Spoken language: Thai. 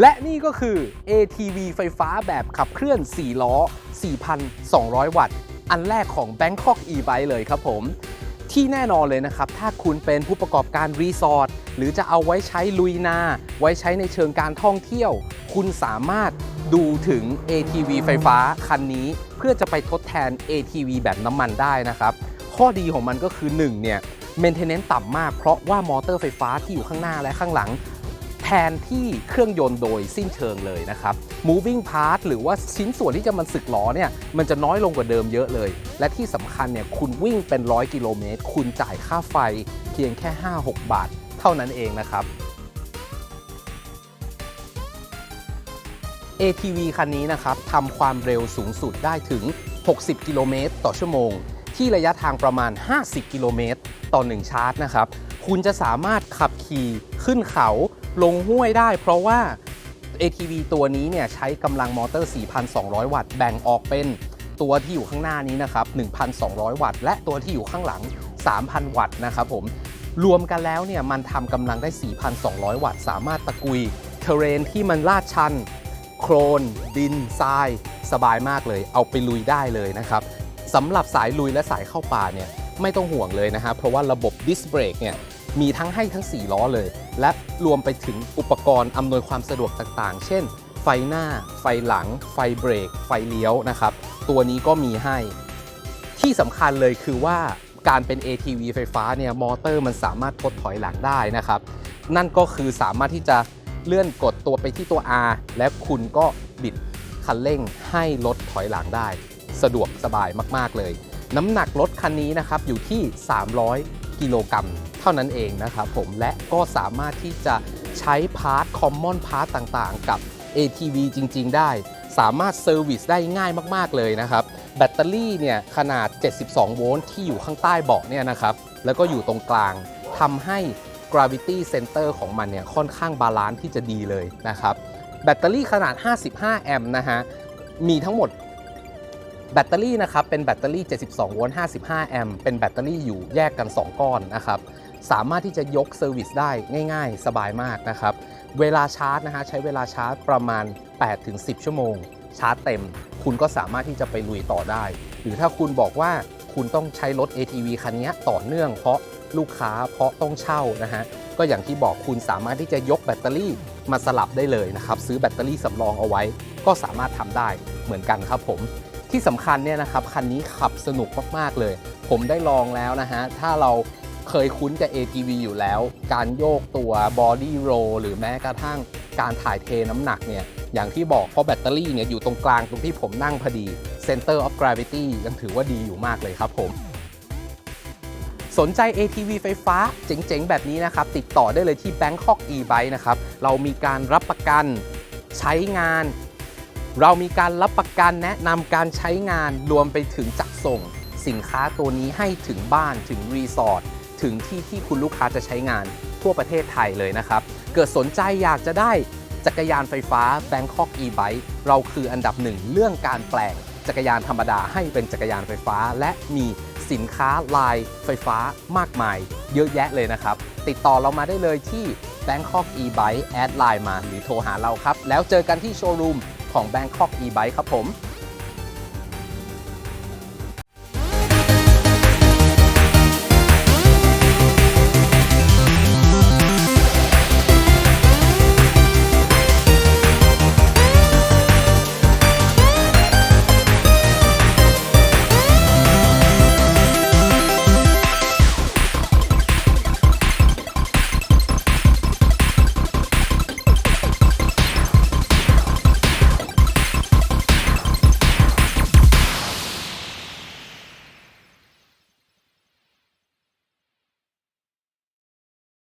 และนี่ก็คือ ATV ไฟฟ้าแบบขับเคลื่อน 4 ล้อ 4,200 วัตต์ อันแรกของ Bangkok e-bike เลยครับผม ที่แน่นอนเลยนะครับ ถ้าคุณเป็นผู้ประกอบการรีสอร์ทหรือจะเอาไว้ใช้ลุยนา ไว้ใช้ในเชิงการท่องเที่ยว คุณสามารถดูถึง ATV ไฟฟ้าคันนี้ เพื่อจะไปทดแทน ATV แบบน้ำมันได้นะครับ ข้อดีของมันก็คือ 1 เนี่ย maintenance ต่ำมากเพราะว่ามอเตอร์ไฟฟ้าที่อยู่ข้างหน้าและข้างหลัง แทนที่เครื่องยนต์โดยสิ้นเชิงเลยนะครับ moving part หรือว่าชิ้นส่วนที่จะมันสึกล้อเนี่ย มันจะน้อยลงกว่าเดิมเยอะเลย และที่สำคัญเนี่ย คุณวิ่งเป็น100กิโลเมตร คุณจ่ายค่าไฟเพียงแค่ 5-6 บาท เท่านั้นเองนะครับ ATV คันนี้นะครับทำความเร็วสูงสุดได้ถึง 60 กิโลเมตรต่อชั่วโมง ที่ระยะทางประมาณ 50 กิโลเมตรต่อ 1 ชาร์จนะครับ คุณจะสามารถขับขี่ขึ้นเขาลงห้วยได้ เพราะว่า ATV ตัวนี้เนี่ยใช้กำลังมอเตอร์ 4,200 วัตต์แบ่งออกเป็นตัวที่อยู่ข้างหน้านี้นะครับ 1,200 วัตต์ และตัวที่อยู่ข้างหลัง 3,000 วัตต์นะครับผมรวมกันแล้วเนี่ยมันทำกำลังได้ 4,200 วัตต์ สามารถตะกุยเทเรนที่มันลาดชัน โครน ดินทราย สบายมากเลย เอาไปลุยได้เลยนะครับสำหรับสายลุยและสายเข้าป่าเนี่ยไม่ต้องห่วงเลยนะครับเพราะว่าระบบดิสเบรกเนี่ย มีทั้งให้ทั้ง 4 ล้อเลย และรวมไปถึงอุปกรณ์อำนวยความสะดวกต่างๆ เช่น ไฟหน้า ไฟหลัง ไฟเบรก ไฟเลี้ยวนะครับ ตัวนี้ก็มีให้ ที่สำคัญเลยคือว่าการเป็น ATV ไฟฟ้าเนี่ยมอเตอร์มันสามารถทดถอยหลังได้นะครับ นั่นก็คือสามารถที่จะเลื่อนกดตัวไปที่ตัว R และคุณก็บิดคันเร่งให้รถถอยหลังได้ สะดวกสบายมาก ๆ เลย น้ำหนักรถคันนี้นะครับอยู่ที่300 กิโลกรัมเท่านั้นเองนะครับผมและก็สามารถที่จะใช้พาร์ทคอมมอนพาร์ทต่างๆ กับ ATV จริง ๆ ได้ สามารถเซอร์วิสได้ง่ายมากๆเลยนะครับ แบตเตอรี่เนี่ยขนาด 72 โวลต์ที่อยู่ข้างใต้เบาะเนี่ยนะครับแล้วก็อยู่ตรงกลางทำให้ gravity center ของมันเนี่ยค่อนข้างบาลานซ์ที่จะดีเลยนะครับ แบตเตอรี่ขนาด 55 แอมป์นะฮะ มีทั้งหมด แบตเตอรี่นะครับเป็นแบตเตอรี่ 72 โวลต์ 55 แอมป์เป็นแบตเตอรี่อยู่แยกกัน 2 ก้อนนะครับสามารถที่จะยกเซอร์วิสได้ง่ายๆ สบายมากนะครับ เวลาชาร์จนะฮะใช้เวลาชาร์จประมาณ 8-10 ชั่วโมง ชาร์จเต็ม คุณก็สามารถที่จะไปลุยต่อได้ หรือถ้าคุณบอกว่าคุณต้องใช้รถ ATV คันนี้ต่อเนื่องเพราะลูกค้าเพราะต้องเช่านะฮะก็อย่างที่บอกคุณสามารถที่จะยกแบตเตอรี่มาสลับได้เลยนะครับ ซื้อแบตเตอรี่สำรองเอาไว้ ก็สามารถทำได้เหมือนกันครับผม ที่สำคัญเนี่ยนะครับคันนี้ขับสนุกมากๆเลย ผมได้ลองแล้วนะฮะ ถ้าเราเคยคุ้นกับ ATV อยู่แล้ว การโยกตัว body roll หรือแม้กระทั่งการถ่ายเทน้ำหนักเนี่ย อย่างที่บอกเพราะแบตเตอรี่เนี่ยอยู่ตรงกลางตรงที่ผมนั่งพอดี center of gravity ยังถือว่าดีอยู่มากเลยครับผม สนใจ ATV ไฟฟ้าเจ๋งๆ แบบนี้นะครับ ติดต่อได้เลยที่ Bangkok e-bike นะครับ เรามีการรับประกันใช้งาน เรามีการรับประกันแนะนำการใช้งานรวมไปถึงจัดส่ง สินค้าตัวนี้ให้ถึงบ้านถึงรีสอร์ทถึงที่ที่คุณลูกค้าจะใช้งานทั่วประเทศไทยเลยนะครับ เกิดสนใจอยากจะได้จักรยานไฟฟ้า Bangkok e-bike เราคืออันดับหนึ่งเรื่องการแปลงจักรยานธรรมดาให้เป็นจักรยานไฟฟ้า และมีสินค้าลายไฟฟ้ามากมาย เยอะแยะเลยนะครับ ติดต่อเรามาได้เลยที่ Bangkok e-bike แอดไลน์มาหรือโทรหาเราครับ แล้วเจอกันที่โชว์รูม ของ Bangkok e-bike ครับผม